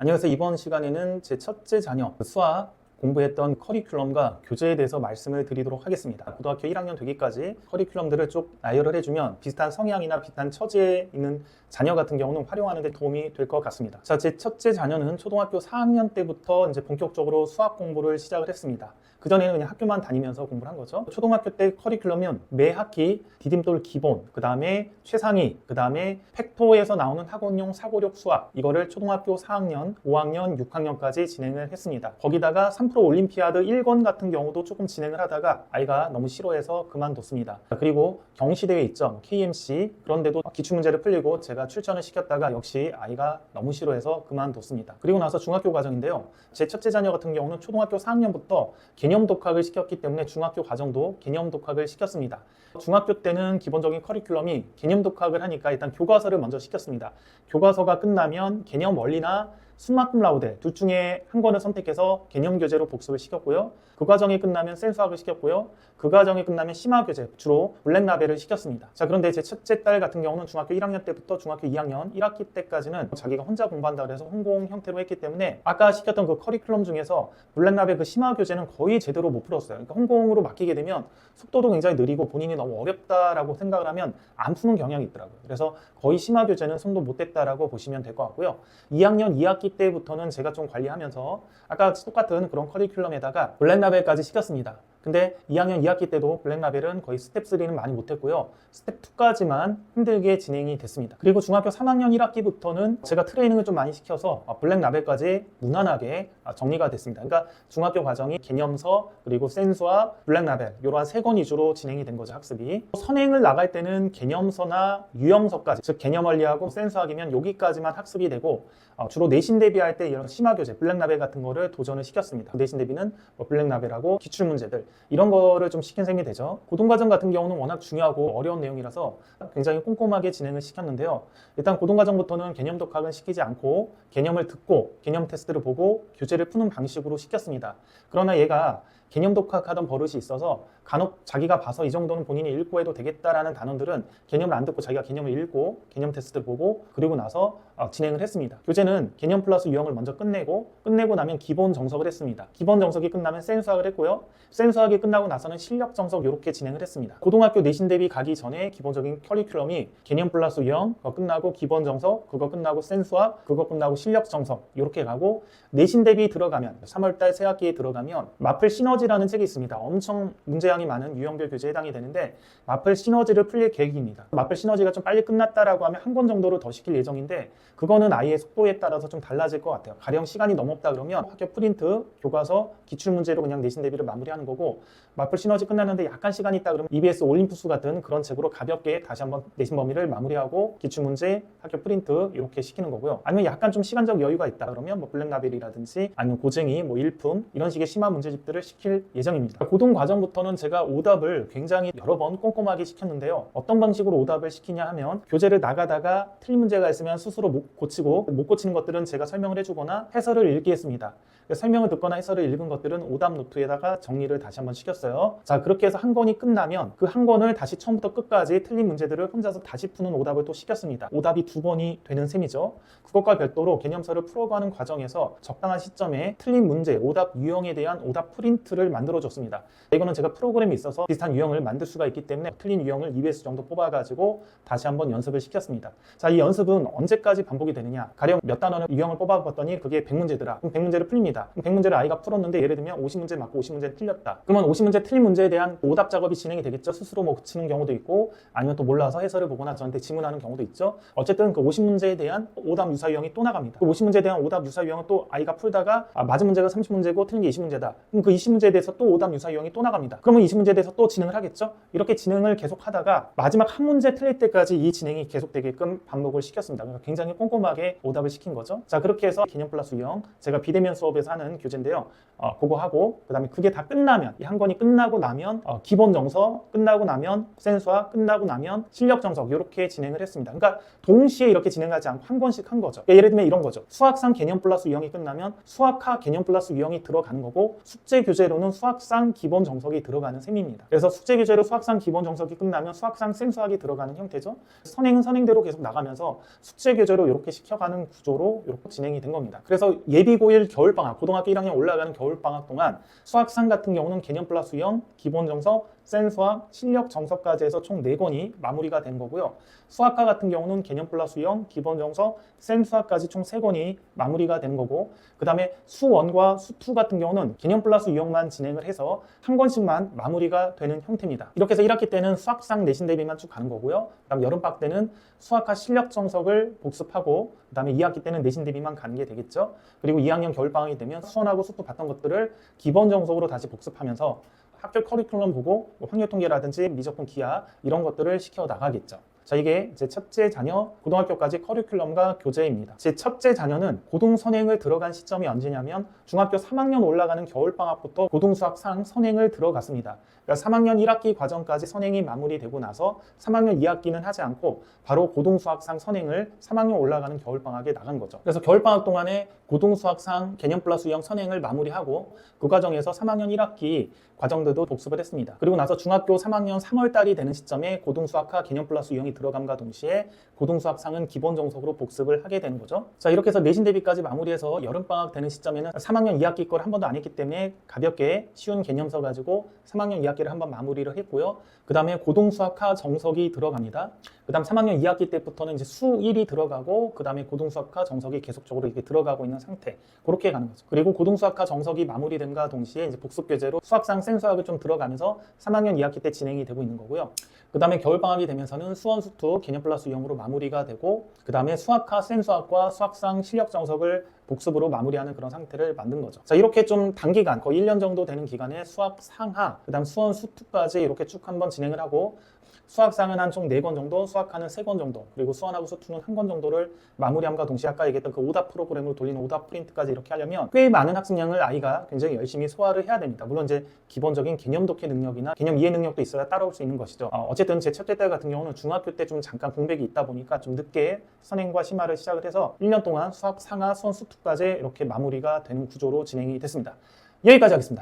안녕하세요. 이번 시간에는 제 첫째 자녀 수학 공부했던 커리큘럼과 교재에 대해서 말씀을 드리도록 하겠습니다. 고등학교 1학년 되기까지 커리큘럼들을 쭉 나열을 해주면 비슷한 성향이나 비슷한 처지에 있는 자녀 같은 경우는 활용하는 데 도움이 될 것 같습니다. 자, 제 첫째 자녀는 초등학교 4학년 때부터 이제 본격적으로 수학 공부를 시작을 했습니다. 그전에는 그냥 학교만 다니면서 공부를 한 거죠. 초등학교 때 커리큘럼은 매 학기 디딤돌 기본, 그 다음에 최상위, 그 다음에 팩토에서 나오는 학원용 사고력 수학 이거를 초등학교 4학년, 5학년, 6학년까지 진행을 했습니다. 거기다가 3프로 올림피아드 1권 같은 경우도 조금 진행을 하다가 아이가 너무 싫어해서 그만뒀습니다. 그리고 경시대회 있죠. KMC 그런데도 기출문제를 풀리고 제가 출전을 시켰다가 역시 아이가 너무 싫어해서 그만뒀습니다. 그리고 나서 중학교 과정인데요. 제 첫째 자녀 같은 경우는 초등학교 4학년부터 개념 독학을 시켰기 때문에 중학교 과정도 개념 독학을 시켰습니다. 중학교 때는 기본적인 커리큘럼이 개념 독학을 하니까 일단 교과서를 먼저 시켰습니다. 교과서가 끝나면 개념 원리나 숨막금 라우데 둘 중에 한 권을 선택해서 개념 교재로 복습을 시켰고요. 그 과정이 끝나면 센수학을 시켰고요. 그 과정이 끝나면 심화 교재 주로 블랙라벨을 시켰습니다. 자 그런데 제 첫째 딸 같은 경우는 중학교 1학년 때부터 중학교 2학년 1학기 때까지는 자기가 혼자 공부한다 그래서 혼공 형태로 했기 때문에 아까 시켰던 그 커리큘럼 중에서 블랙라벨 그 심화 교재는 거의 제대로 못 풀었어요. 그러니까 혼공으로 맡기게 되면 속도도 굉장히 느리고 본인이 너무 어렵다라고 생각을 하면 안 푸는 경향이 있더라고요. 그래서 거의 심화 교재는 성도 못 됐다라고 보시면 될 것 같고요. 2학년 2학기 때부터는 제가 좀 관리하면서 아까 똑같은 그런 커리큘럼에다가 블랙라벨까지 시켰습니다. 근데 2학년 2학기 때도 블랙라벨은 거의 스텝 3는 많이 못했고요. 스텝 2까지만 힘들게 진행이 됐습니다. 그리고 중학교 3학년 1학기부터는 제가 트레이닝을 좀 많이 시켜서 어, 블랙라벨까지 무난하게 아, 정리가 됐습니다. 그러니까 중학교 과정이 개념서 그리고 센수와 블랙라벨 이러한 세 권 위주로 진행이 된 거죠 학습이. 선행을 나갈 때는 개념서나 유형서까지 즉 개념 원리하고 센수학이면 여기까지만 학습이 되고 어, 주로 내신 대비할 때 이런 심화 교재 블랙라벨 같은 거를 도전을 시켰습니다. 내신 대비는 뭐 블랙라벨하고 기출 문제들 이런 거를 좀 시킨 셈이 되죠. 고등과정 같은 경우는 워낙 중요하고 어려운 내용이라서 굉장히 꼼꼼하게 진행을 시켰는데요. 일단 고등과정부터는 개념 독학은 시키지 않고 개념을 듣고 개념 테스트를 보고 교재를 푸는 방식으로 시켰습니다. 그러나 얘가 개념 독학하던 버릇이 있어서 간혹 자기가 봐서 이 정도는 본인이 읽고 해도 되겠다라는 단원들은 개념을 안 듣고 자기가 개념을 읽고 개념 테스트를 보고 그리고 나서 어, 진행을 했습니다. 교재는 개념 플러스 유형을 먼저 끝내고 끝내고 나면 기본 정석을 했습니다. 기본 정석이 끝나면 센수학을 했고요. 센수 학이 끝나고 나서는 실력 정석 이렇게 진행을 했습니다. 고등학교 내신 대비 가기 전에 기본적인 커리큘럼이 개념 플러스 유형 그거 끝나고 기본 정석 그거 끝나고 센수학 그거 끝나고 실력 정석 이렇게 가고 내신 대비 들어가면 3월달 새 학기에 들어가면 마플 시너지라는 책이 있습니다. 엄청 문제양이 많은 유형별 교재에 해당이 되는데 마플 시너지를 풀릴 계획입니다. 마플 시너지가 좀 빨리 끝났다라고 하면 한 권 정도를 더 시킬 예정인데 그거는 아이의 속도에 따라서 좀 달라질 것 같아요. 가령 시간이 너무 없다 그러면 학교 프린트, 교과서, 기출 문제로 그냥 내신 대비를 마무리하는 거고 마플 시너지 끝났는데 약간 시간이 있다 그러면 EBS 올림푸스 같은 그런 책으로 가볍게 다시 한번 내신 범위를 마무리하고 기출 문제, 학교 프린트 이렇게 시키는 거고요. 아니면 약간 좀 시간적 여유가 있다 그러면 뭐 블랙라벨이라든지 아니면 고쟁이, 뭐 일품 이런 식의 심화 문제집들을 시킬 예정입니다. 고등 과정부터는 제가 오답을 굉장히 여러 번 꼼꼼하게 시켰는데요. 어떤 방식으로 오답을 시키냐 하면 교재를 나가다가 틀린 문제가 있으면 스스로 못 고치고 못 고치는 것들은 제가 설명을 해주거나 해설을 읽게 했습니다. 설명을 듣거나 해설을 읽은 것들은 오답 노트에다가 정리를 다시 한번 시켰어요. 자 그렇게 해서 한 권이 끝나면 그 한 권을 다시 처음부터 끝까지 틀린 문제들을 혼자서 다시 푸는 오답을 또 시켰습니다. 오답이 두 번이 되는 셈이죠. 그것과 별도로 개념서를 풀어가는 과정에서 적당한 시점에 틀린 문제, 오답 유형에 대한 오답 프린트를 만들어줬습니다. 이거는 제가 프로그램이 있어서 비슷한 유형을 만들 수가 있기 때문에 틀린 유형을 2배수 정도 뽑아가지고 다시 한번 연습을 시켰습니다. 자, 이 연습은 언제까지 반복이 되느냐? 가령 몇 단원의 유형을 뽑아봤더니 그게 100문제더라. 그럼 100문제를 풀립니다. 그럼 100문제를 아이가 풀었는데 예를 들면 50문제 맞고 50문제 틀렸다. 그러면 50문제 틀린 문제에 대한 오답 작업이 진행이 되겠죠. 스스로 뭐 고치는 경우도 있고 아니면 또 몰라서 해설을 보거나 저한테 질문하는 경우도 있죠. 어쨌든 그 50문제에 대한 오답 유사 유형이 또 나갑니다. 그 50문제에 대한 오답 유사 유형은 또 아이가 풀다가 아, 맞은 문제가 30문제고 틀린 게 20문제다. 그럼 그 20문제에 대해서 또 오답 유사 유형이 또 나갑니다. 그러면 20문제에 대해서 또 진행을 하겠죠. 이렇게 진행을 계속 하다가 마지막 한 문제 틀릴 때까지 이 진행이 계속되게끔 반복을 시켰습니다. 그러니까 굉장히 꼼꼼하게 오답을 시킨 거죠. 자 그렇게 해서 개념 플러스 유형 제가 비대면 수업에서 하는 교재인데요. 어, 그거 하고 그 다음에 그게 다 끝나면 이 한 권이 끝나고 나면 어, 기본 정서 끝나고 나면 센수화 끝나고 나면 실력 정석 이렇게 진행을 했습니다. 그러니까 동시에 이렇게 진행하지 않고 한 권씩 한 거죠. 그러니까 예를 들면 이런 거죠. 수학상 개념 플러스 유형이 끝나면 수학하 개념 플러스 유형이 들어가는 거고 숙제 교재로는 수학상 기본 정석이 들어가는 셈입니다. 그래서 숙제 교재로 수학상 기본 정석이 끝나면 수학상 생수학이 들어가는 형태죠. 선행은 선행대로 계속 나가면서 숙제 교재로 이렇게 시켜가는 구조로 이렇게 진행이 된 겁니다. 그래서 예비 고1 겨울 방학, 고등학교 1학년 올라가는 겨울 방학 동안 수학상 같은 경우는 개념 플러스 유형, 기본 정석, 센 수학, 실력 정석까지 해서 총 4권이 마무리가 된 거고요. 수학과 같은 경우는 개념 플러스 유형, 기본 정석, 센 수학까지 총 3권이 마무리가 된 거고 그 다음에 수원과 수2 같은 경우는 개념 플러스 유형만 진행을 해서 한 권씩만 마무리가 되는 형태입니다. 이렇게 해서 1학기 때는 수학상 내신 대비만 쭉 가는 거고요. 그 다음 여름방 때는 수학과 실력 정석을 복습하고 그 다음에 2학기 때는 내신 대비만 가는 게 되겠죠. 그리고 2학년 겨울방학이 되면 수원하고 수투 봤던 것들을 기본 정석으로 다시 복습하면서 학교 커리큘럼 보고 뭐 확률 통계라든지 미적분 기하 이런 것들을 시켜 나가겠죠. 자 이게 제 첫째 자녀 고등학교까지 커리큘럼과 교재입니다. 제 첫째 자녀는 고등 선행을 들어간 시점이 언제냐면 중학교 3학년 올라가는 겨울 방학부터 고등 수학 상 선행을 들어갔습니다. 그러니까 3학년 1학기 과정까지 선행이 마무리되고 나서 3학년 2학기는 하지 않고 바로 고등 수학상 선행을 3학년 올라가는 겨울 방학에 나간 거죠. 그래서 겨울 방학 동안에 고등 수학상 개념 플러스 유형 선행을 마무리하고 그 과정에서 3학년 1학기 과정들도 복습을 했습니다. 그리고 나서 중학교 3학년 3월 달이 되는 시점에 고등 수학과 개념 플러스 유형이 들어감과 동시에 고등 수학상은 기본 정석으로 복습을 하게 되는 거죠. 자 이렇게 해서 내신 대비까지 마무리해서 여름 방학 되는 시점에는 3학년 2학기 걸 한 번도 안 했기 때문에 가볍게 쉬운 개념서 가지고 3학년 2학기를 한번 마무리를 했고요. 그 다음에 고등 수학과 정석이 들어갑니다. 그 다음 3학년 2학기 때부터는 이제 수 1이 들어가고 그 다음에 고등수학과 정석이 계속적으로 이렇게 들어가고 있는 상태 그렇게 가는 거죠. 그리고 고등수학과 정석이 마무리된과 동시에 이제 복습 교재로 수학상 센수학을 좀 들어가면서 3학년 2학기 때 진행이 되고 있는 거고요. 그 다음에 겨울 방학이 되면서는 수원, 수투, 개념 플러스 유형으로 마무리가 되고 그 다음에 수학과 센수학과 수학상 실력 정석을 복습으로 마무리하는 그런 상태를 만든 거죠. 자 이렇게 좀 단기간 거의 1년 정도 되는 기간에 수학 상하, 그 다음 수원, 수투까지 이렇게 쭉 한번 진행을 하고 수학상은 한 총 4권 정도, 수학하는 3권 정도, 그리고 수원하고 수투는 한 권 정도를 마무리함과 동시에 아까 얘기했던 그 오답 프로그램으로 돌리는 오답 프린트까지 이렇게 하려면 꽤 많은 학습량을 아이가 굉장히 열심히 소화를 해야 됩니다. 물론 이제 기본적인 개념 독해 능력이나 개념 이해 능력도 있어야 따라올 수 있는 것이죠. 어, 어쨌든 제 첫째 딸 같은 경우는 중학교 때 좀 잠깐 공백이 있다 보니까 좀 늦게 선행과 심화를 시작을 해서 1년 동안 수학 상하, 수원 수투 까지 이렇게 마무리가 되는 구조로 진행이 됐습니다. 여기까지 하겠습니다.